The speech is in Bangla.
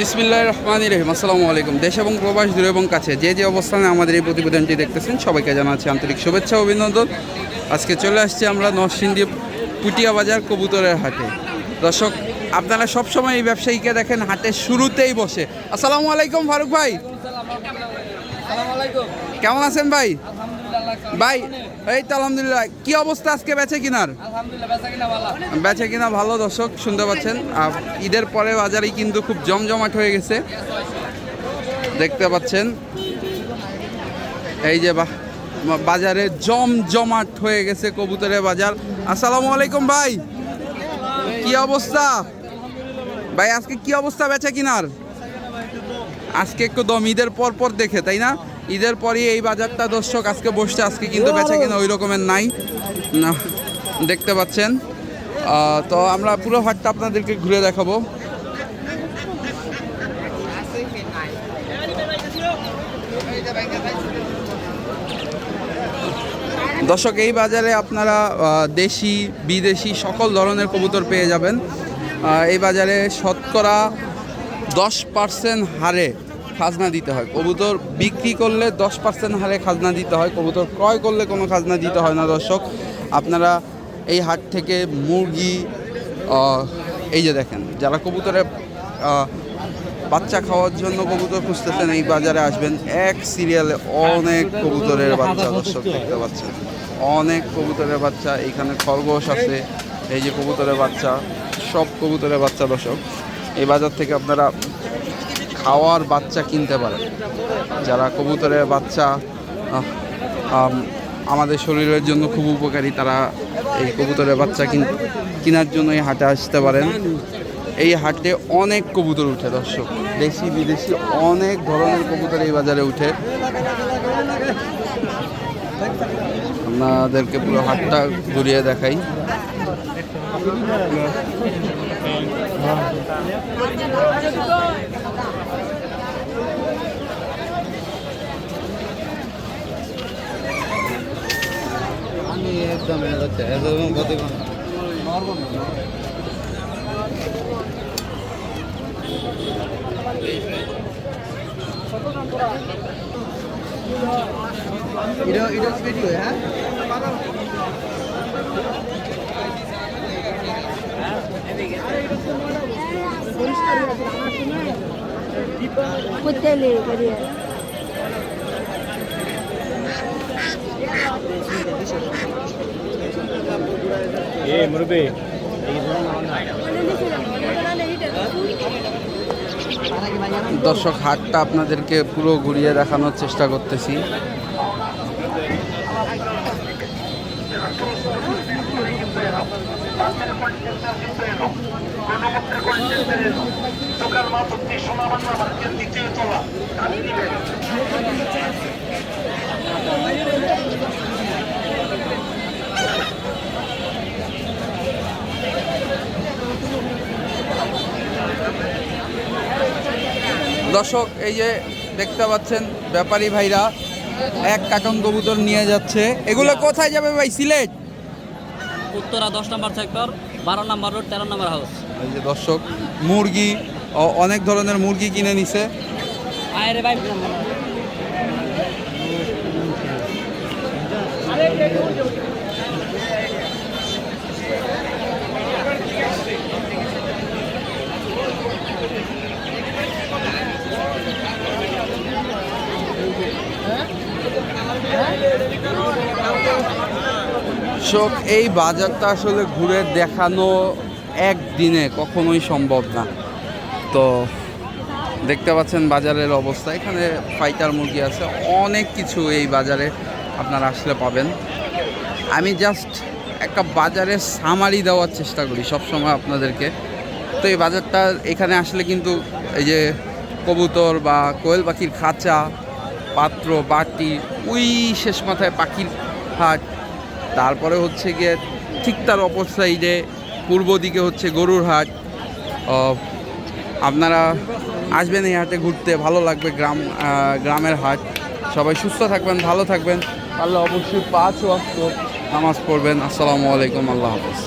বিসমিল্লাহ রহমান রহিম। আসসালামু আলাইকুম। দেশ এবং প্রবাস দূর এবং কাছে। যে যে অবস্থানে আমাদের এই প্রতিবেদনটি দেখতেছেন সবাইকে জানাচ্ছি আন্তরিক শুভেচ্ছা অভিনন্দন। আজকে চলে আসছি আমরা নরসিংদী পুটিয়া বাজার কবুতরের হাটে। দর্শক আপনারা সবসময় এই ব্যবসায়ীকে দেখেন হাটের শুরুতেই বসে। আসসালামু আলাইকুম ফারুক ভাই। কেমন আছেন ভাই? ভাই এই তো আলহামদুলিল্লাহ। কি অবস্থা আজকে বেচে কিনার? বেচে কিনা ভালো। দর্শক শুনতে পাচ্ছেন। আর ঈদের পরে বাজারেই কিন্তু খুব জমজমাট হয়ে গেছে। দেখতে পাচ্ছেন। এই যে বা- বাজারে জমজমাট হয়ে গেছে কবুতরের বাজার। আসসালামু আলাইকুম ভাই। কি অবস্থা? ভাই আজকে কি অবস্থা বেচে কিনার? আজকে একটু দম ঈদের পর পর দেখে তাই না? ঈদের পরই এই বাজারটা দর্শক আজকে বসছে, আজকে কিন্তু বেচা কিনা ওই রকমের নাই। না, দেখতে পাচ্ছেন। তো আমরা পুরো হাটটা আপনাদেরকে ঘুরে দেখাবো। দর্শক, এই বাজারে আপনারা দেশি, বিদেশি সকল ধরনের কবুতর পেয়ে যাবেন। এই বাজারে শতকরা দশ পার্সেন্ট হারে খাজনা দিতে হয়। কবুতর বিক্রি করলে দশ পার্সেন্ট হারে খাজনা দিতে হয়, কবুতর ক্রয় করলে কোনো খাজনা দিতে হয় না, দর্শক। আপনারা এই হাট থেকে মুরগি এই যে দেখেন, যারা কবুতরে বাচ্চা খাওয়ার জন্য কবুতর খুঁজতেছেন, এই বাজারে আসবেন। এক সিরিয়ালে অনেক কবুতরের বাচ্চা, দর্শক, দেখতে পাচ্ছেন। অনেক কবুতরের বাচ্চা এইখানে খরগোশ আছে, এই যে কবুতরের বাচ্চা, সব কবুতরের বাচ্চা, দর্শক। এই বাজার থেকে আপনারা খাওয়ার বাচ্চা কিনতে পারেন যারা কবুতরের বাচ্চা আমাদের শরীরের জন্য খুব উপকারী, তারা এই কবুতরের বাচ্চা কিন- কেনার জন্য এই হাটে আসতে পারেন। এই হাটে অনেক কবুতর উঠে, দর্শক। দেশি, বিদেশি অনেক ধরনের কবুতর এই বাজারে উঠে। আপনাদেরকে পুরো হাটটা ঘুরিয়ে দেখাই। আমি একদম একদম গতি এটা এটা ভিডিও হ্যাঁ? দর্শক হাটটা আপনাদেরকে পুরো ঘুরিয়ে দেখানোর চেষ্টা করতেছি। দর্শক এই যে দেখতে পাচ্ছেন ব্যাপারী ভাইরা এক কাটন কবুতর নিয়ে যাচ্ছে। এগুলো কোথায় যাবে ভাই? সিলেট? উত্তরা দশ নম্বর সেক্টর বারো নম্বর রোড তেরো নম্বর হাউস এই যে দর্শক মুরগি অনেক ধরনের মুরগি কিনে নিছে। আরে ভাই শোক এই বাজারটা আসলে ঘুরে দেখানো একদিনে কখনোই সম্ভব না। তো দেখতে পাচ্ছেন বাজারের অবস্থা। এখানে ফাইটার মুরগি আছে, অনেক কিছু এই বাজারে আপনারা আসলে পাবেন। আমি জাস্ট একটা বাজারের সামারি দেওয়ার চেষ্টা করি সবসময় আপনাদেরকে। তো এই বাজারটা, এখানে আসলে কিন্তু এই যে কবুতর বা কোয়েল পাখির খাঁচা, পাত্র, বাটি, ওই শেষ মাথায় পাখির হাট তারপরে হচ্ছে গিয়ে ঠিক তার অপর সাইডে পূর্ব দিকে হচ্ছে গরুর হাট। আপনারা আসবেন এই হাটে ঘুরতে, ভালো লাগবে গ্রাম গ্রামের হাট। সবাই সুস্থ থাকবেন, ভালো থাকবেন। পারলে অবশ্যই পাঁচ ওয়াক্ত নামাজ পড়বেন। আসসালামু আলাইকুম, আল্লাহ হাফেজ।